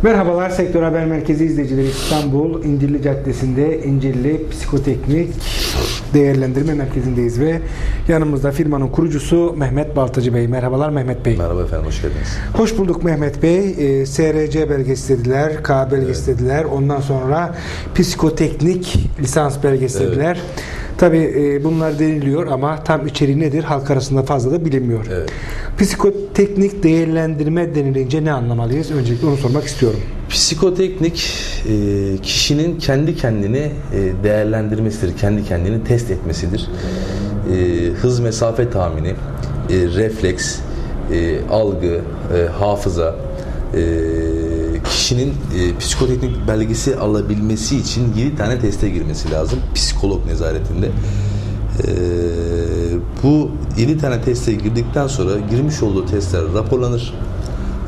Merhabalar Sektör Haber Merkezi izleyicileri İstanbul İncirli Caddesi'nde İncirli Psikoteknik Değerlendirme Merkezi'ndeyiz ve yanımızda firmanın kurucusu Mehmet Baltacı Bey. Merhabalar Mehmet Bey. Merhaba efendim, hoş geldiniz. Hoş bulduk Mehmet Bey. Ee, SRC belgesi istediler, K belgesi istediler. Ondan sonra psikoteknik lisans belgesi Evet. istediler. Tabii e, bunlar deniliyor ama tam içeriği nedir halk arasında fazla da bilinmiyor. Evet. Psikoteknik değerlendirme denilince ne anlamalıyız? Öncelikle onu sormak istiyorum. Psikoteknik e, kişinin kendi kendini e, değerlendirmesidir, kendi kendini test etmesidir. E, hız mesafe tahmini, e, refleks, e, algı, e, hafıza, e, kişinin e, psikoteknik belgesi alabilmesi için 7 tane teste girmesi lazım psikolog nezaretinde. Ee, bu 7 tane teste girdikten sonra girmiş olduğu testler raporlanır.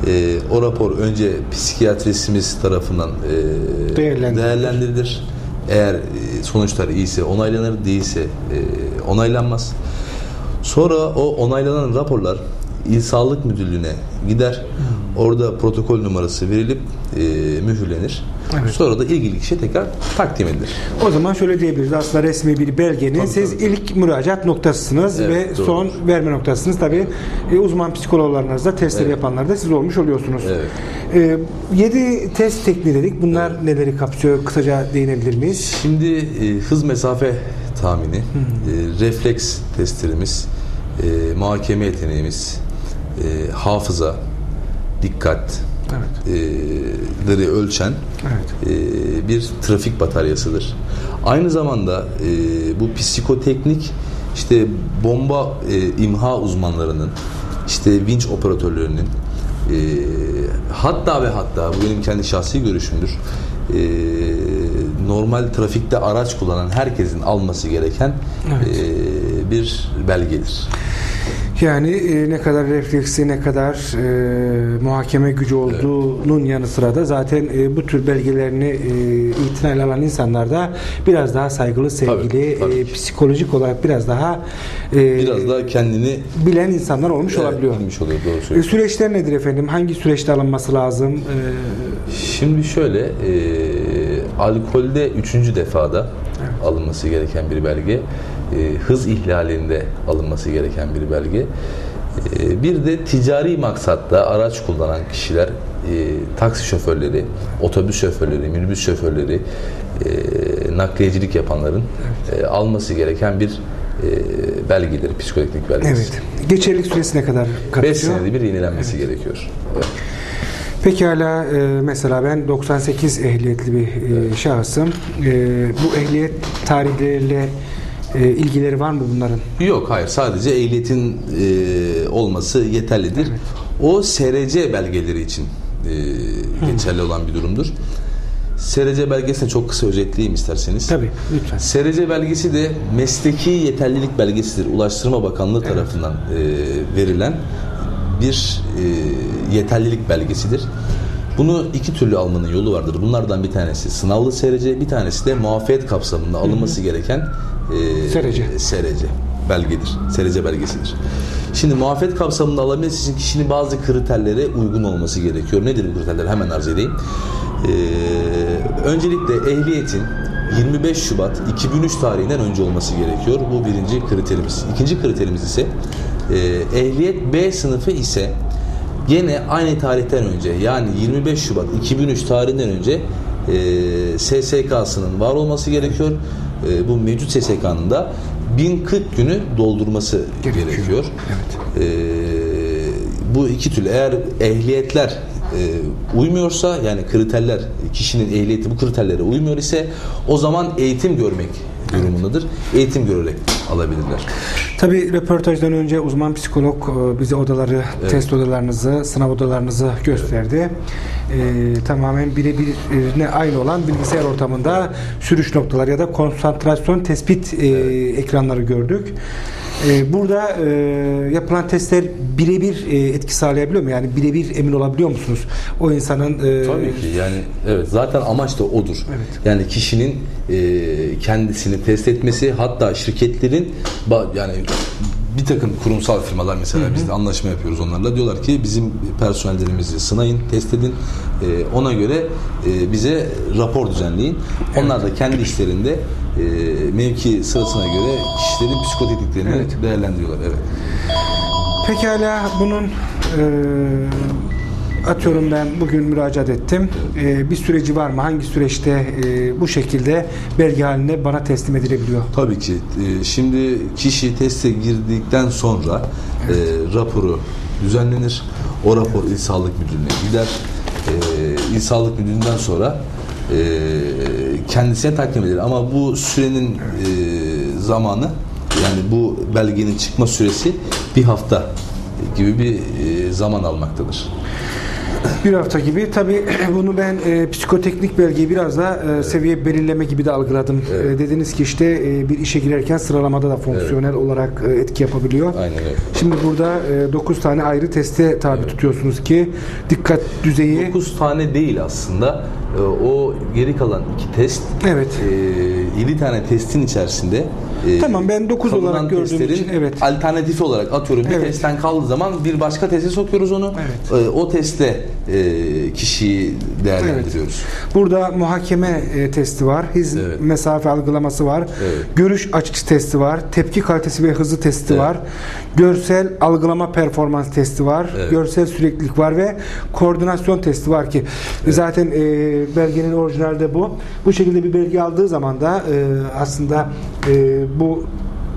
Ee, o rapor önce psikiyatristimiz tarafından e, Değerlendirilir. değerlendirilir. Eğer e, sonuçlar iyiyse onaylanır, değilse e, onaylanmaz. Sonra o onaylanan raporlar İl Sağlık Müdürlüğü'ne gider. Orada protokol numarası verilip e, mühürlenir. Evet. Sonra da ilgili kişiye tekrar takdim edilir. O zaman şöyle diyebiliriz. Aslında resmi bir belgenin Tabii, siz tabii. ilk müracaat noktasısınız Evet, ve doğru. son verme noktasısınız. Tabii e, uzman psikologlarınız testleri Evet. yapanlar da siz olmuş oluyorsunuz. Evet. 7 test tekniği dedik. Bunlar neleri kapsıyor? Kısaca değinebilir miyiz? Şimdi e, hız mesafe tahmini, e, refleks testlerimiz, e, muhakeme yeteneğimiz, e, hafıza, dikkat, Evet. e, leri ölçen Evet. e, bir trafik bataryasıdır. Aynı zamanda e, bu psikoteknik işte bomba e, imha uzmanlarının, işte vinç operatörlerinin, e, hatta ve hatta bu benim kendi şahsi görüşümdür. e, normal trafikte araç kullanan herkesin alması gereken Evet. e, bir belgedir. Yani e, ne kadar refleksi, ne kadar e, muhakeme gücü olduğunun yanı sıra da zaten e, bu tür belgelerini e, itinayla alan insanlar da biraz daha saygılı, sevgili, tabii e, ki. psikolojik olarak biraz daha e, Biraz da kendini bilen insanlar olmuş evet, olabiliyor. oluyor doğru E, süreçler nedir efendim? Hangi süreçte alınması lazım? E, Şimdi şöyle, e, alkolde üçüncü defada alınması gereken bir belge, e, hız ihlalinde alınması gereken bir belge, e, bir de ticari maksatta araç kullanan kişiler, e, taksi şoförleri, otobüs şoförleri, minibüs şoförleri, e, nakliyecilik yapanların e, alması gereken bir e, belgedir, psikoteknik belgesi. evet. Geçerlilik süresi ne kadar 5 kapsıyor? senede bir yenilenmesi gerekiyor. Evet. Pekala e, mesela ben 98 ehliyetli bir e, şahısım. E, bu ehliyet tarihleriyle e, ilgileri var mı bunların? Yok hayır sadece ehliyetin e, olması yeterlidir. O SRC belgeleri için e, geçerli olan bir durumdur. SRC belgesini çok kısa özetleyeyim isterseniz. Tabii lütfen. SRC belgesi de mesleki yeterlilik belgesidir. Ulaştırma Bakanlığı tarafından e, verilen bir e, yeterlilik belgesidir. Bunu iki türlü almanın yolu vardır. Bunlardan bir tanesi sınavlı SRC, bir tanesi de muafiyet kapsamında alınması gereken e, SRC. SRC belgedir. SRC belgesidir. Şimdi muafiyet kapsamında alabilmesi için kişinin bazı kriterlere uygun olması gerekiyor. Nedir bu kriterler? Hemen arz edeyim. Ee, öncelikle ehliyetin 25 Şubat 2003 tarihinden önce olması gerekiyor. Bu birinci kriterimiz. İkinci kriterimiz ise e, ehliyet B sınıfı ise gene aynı tarihten önce yani 25 Şubat 2003 tarihinden önce e, SSK'sının var olması gerekiyor. E, bu mevcut SSK'nın da 1040 günü doldurması Gerekiyor. gerekiyor. Evet. E, bu iki türlü eğer ehliyetler e, uymuyorsa yani kriterler kişinin ehliyeti bu kriterlere uymuyor ise o zaman eğitim görmek durumundadır. Eğitim görerek alabilirler. Tabii röportajdan önce uzman psikolog e, bize odaları, test odalarınızı, sınav odalarınızı gösterdi. E, tamamen birebir ne aynı olan bilgisayar ortamında sürüş noktaları ya da konsantrasyon tespit e, ekranları gördük. E, burada e, yapılan testler birebir e, etki sağlayabiliyor mu? Yani birebir emin olabiliyor musunuz? O insanın e, Tabii ki yani evet zaten amaç da odur. Evet. Yani kişinin e, kendisini test etmesi hatta şirketlerin ba- yani bir takım kurumsal firmalar mesela biz de anlaşma yapıyoruz onlarla. Diyorlar ki bizim personellerimizi sınayın, test edin. E, ona göre e, bize rapor düzenleyin. Onlar da kendi işlerinde e, mevki sırasına göre kişilerin psikotekniklerini Evet. değerlendiriyorlar. Evet. Pekala bunun e, atıyorum ben bugün müracaat ettim. E, bir süreci var mı? Hangi süreçte e, bu şekilde belge haline bana teslim edilebiliyor? Tabii ki. Ee, Şimdi kişi teste girdikten sonra e, raporu düzenlenir. O rapor İl Sağlık Müdürlüğü'ne gider. E, İl Sağlık Müdürlüğü'nden sonra e, kendisine takdim edilir. Ama bu sürenin e, zamanı yani bu belgenin çıkma süresi bir hafta gibi bir e, zaman almaktadır. Bir hafta gibi. Tabii bunu ben e, psikoteknik belgeyi biraz da e, seviye belirleme gibi de algıladım. E, dediniz ki işte e, bir işe girerken sıralamada da fonksiyonel olarak e, etki yapabiliyor. Aynen öyle. Şimdi burada 9 tane ayrı teste tabi tutuyorsunuz ki dikkat düzeyi 9 tane değil aslında. E, O geri kalan iki test Evet. 7 tane testin içerisinde e, Tamam, ben dokuz kalınan olarak gördüğüm için, evet. alternatif olarak atıyorum bir Evet. testten kaldığı zaman bir başka teste sokuyoruz onu. Evet. E, O testte e, kişiyi değerlendiriyoruz. Burada muhakeme e, testi var, hız Evet. mesafe algılaması var, Evet. görüş açısı testi var, tepki kalitesi ve hızı testi Evet. var, görsel algılama performans testi var, Evet. görsel süreklilik var ve koordinasyon testi var ki zaten e, belgenin orijinalde bu. Bu şekilde bir belge aldığı zaman da e, aslında e, bu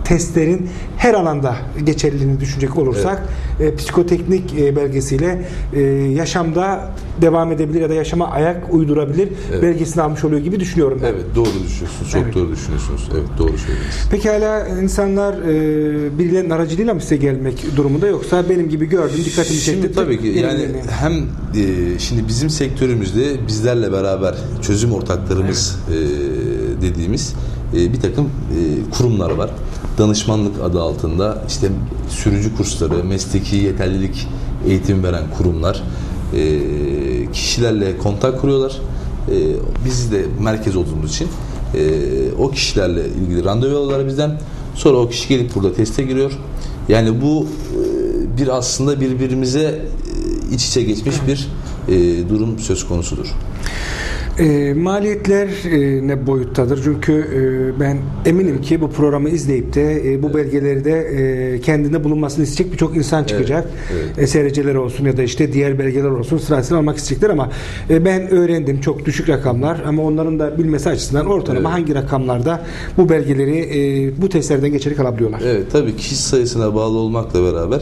testlerin her alanda geçerliliğini düşünecek olursak e, psikoteknik e, belgesiyle e, yaşamda devam edebilir ya da yaşama ayak uydurabilir Evet. belgesini almış oluyor gibi düşünüyorum ben. Evet doğru düşünüyorsunuz. Çok Evet. doğru düşünüyorsunuz. Evet doğru söylüyorsunuz. Pekala insanlar e, birilerinin aracılığıyla mı size gelmek durumunda yoksa benim gibi gördüm dikkatimi çekti. Şimdi tabii ki yani hem e, şimdi bizim sektörümüzde bizlerle beraber çözüm ortaklarımız e, dediğimiz e, bir takım e, kurumlar var. Danışmanlık adı altında işte sürücü kursları, mesleki yeterlilik eğitimi veren kurumlar e, kişilerle kontak kuruyorlar. E, biz de merkez olduğumuz için e, o kişilerle ilgili randevu alıyorlar bizden. Sonra o kişi gelip burada teste giriyor. Yani bu bir aslında birbirimize iç içe geçmiş bir durum söz konusudur. E, maliyetler e, ne boyuttadır? Çünkü e, ben eminim ki bu programı izleyip de e, bu belgeleri de e, kendinde bulunmasını isteyecek birçok insan çıkacak. evet. E, seyirciler olsun ya da işte diğer belgeler olsun sırasıyla almak isteyecekler ama e, ben öğrendim çok düşük rakamlar ama onların da bilmesi açısından ortalama Evet. hangi rakamlarda bu belgeleri e, bu testlerden geçerek alabiliyorlar. Evet tabii kişi sayısına bağlı olmakla beraber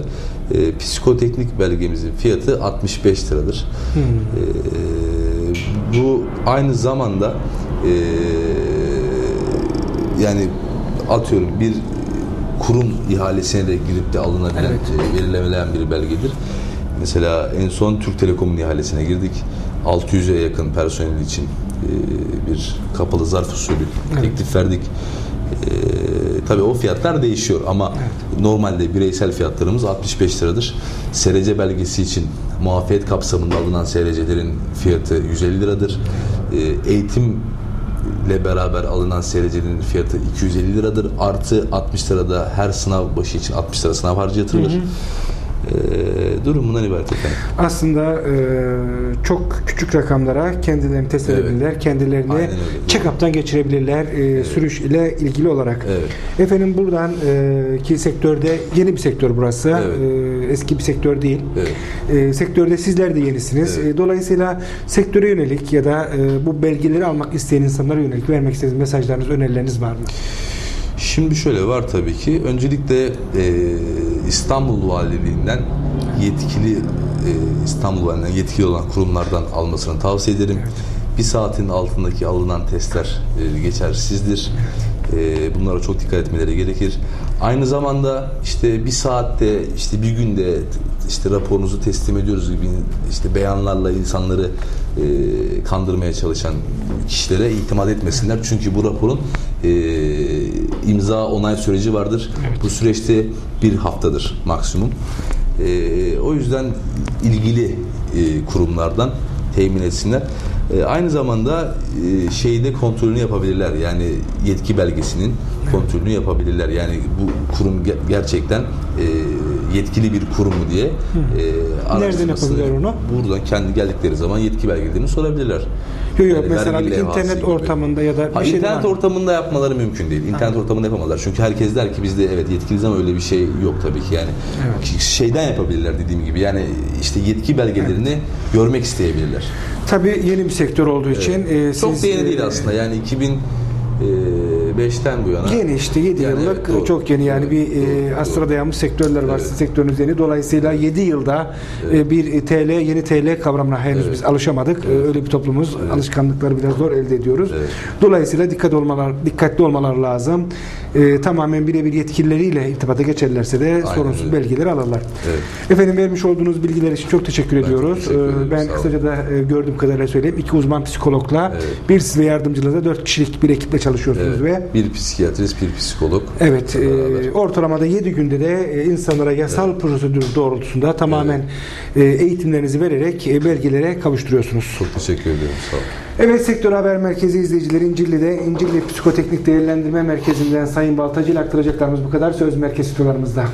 e, psikoteknik belgemizin fiyatı 65 liradır. Hmm. E, bu aynı zamanda e, yani atıyorum bir kurum ihalesine de girip de alınabilen, Evet. e, verilebilen bir belgedir. Mesela en son Türk Telekom'un ihalesine girdik. 600'e yakın personel için e, bir kapalı zarf usulü teklif verdik. Tabii o fiyatlar değişiyor ama normalde bireysel fiyatlarımız 65 liradır. SRC belgesi için muafiyet kapsamında alınan SRC'lerin fiyatı 150 liradır. E, eğitim ile beraber alınan SRC'nin fiyatı 250 liradır. Artı 60 lirada her sınav başı için 60 lira sınav harcı yatırılır. Ee, durum bundan ibaret efendim. Aslında e, çok küçük rakamlara kendilerini test Evet. edebilirler, kendilerini check-up'tan geçirebilirler e, sürüş ile ilgili olarak. Evet. Efendim buradan e, ki sektörde yeni bir sektör burası, Evet. E, eski bir sektör değil. Evet. E, sektörde sizler de yenisiniz. Evet. E, dolayısıyla sektöre yönelik ya da e, bu belgeleri almak isteyen insanlara yönelik vermek istediğiniz mesajlarınız, önerileriniz var mı? Şimdi şöyle var tabii ki. Öncelikle e, İstanbul Valiliğinden yetkili e, İstanbul Valiliğinden yetkili olan kurumlardan almasını tavsiye ederim. Bir saatin altındaki alınan testler e, geçersizdir. E, bunlara çok dikkat etmeleri gerekir. Aynı zamanda işte bir saatte işte bir günde işte raporunuzu teslim ediyoruz gibi işte beyanlarla insanları e, kandırmaya çalışan kişilere itimat etmesinler. Çünkü bu raporun e, imza onay süreci vardır. Bu süreçte bir haftadır maksimum. E, o yüzden ilgili e, kurumlardan temin etsinler. E, aynı zamanda e, şeyde kontrolünü yapabilirler. Yani yetki belgesinin kontrolünü yapabilirler. Yani bu kurum ge- gerçekten e, yetkili bir kurum mu diye e, araştırmasını yapabilirler onu? Buradan kendi geldikleri zaman yetki belgelerini sorabilirler. Yok yok Yani mesela bir internet gibi. ortamında ya da Ha, bir şey internet var. ortamında yapmaları mümkün değil. İnternet ortamında yapamazlar. Çünkü herkes der ki bizde evet yetkiliyiz ama öyle bir şey yok tabii ki. Yani Evet. şeyden yapabilirler dediğim gibi. Yani işte yetki belgelerini görmek isteyebilirler. Tabii yeni bir sektör olduğu için e, Çok siz, da yeni e, değil aslında. Yani 2005'ten bu yana. Yeni işte 7 Yani yıllık evet, doğru. çok yeni yani Evet, bir doğru, e, doğru. astra dayanmış sektörler var Evet. sektörünüz yeni. Dolayısıyla 7 yılda e, bir TL yeni TL kavramına henüz Evet. biz alışamadık. E, Öyle bir toplumuz alışkanlıkları biraz zor elde ediyoruz. Evet. Dolayısıyla dikkat olmalar dikkatli olmalar lazım. E, tamamen birebir yetkilileriyle irtibata geçerlerse de sorunsuz öyle. belgeleri alırlar. Evet. Efendim vermiş olduğunuz bilgiler için çok teşekkür ediyoruz. teşekkür ederim, Ee, ben kısaca da e, gördüğüm kadarıyla söyleyeyim. İki uzman psikologla Evet. bir siz ve dört kişilik bir ekiple çalışıyorsunuz Evet. ve Bir psikiyatrist, bir psikolog. Evet, e, ortalamada 7 günde de e, insanlara yasal prosedür doğrultusunda tamamen e, eğitimlerinizi vererek belgelere kavuşturuyorsunuz. Çok teşekkür ediyorum. Sağ olun. Evet, Sektör Haber Merkezi izleyicileri İncilli'de İncilli Psikoteknik Değerlendirme Merkezi'nden Sayın Baltacı ile aktaracaklarımız bu kadar. Söz merkez stüdyolarımızda.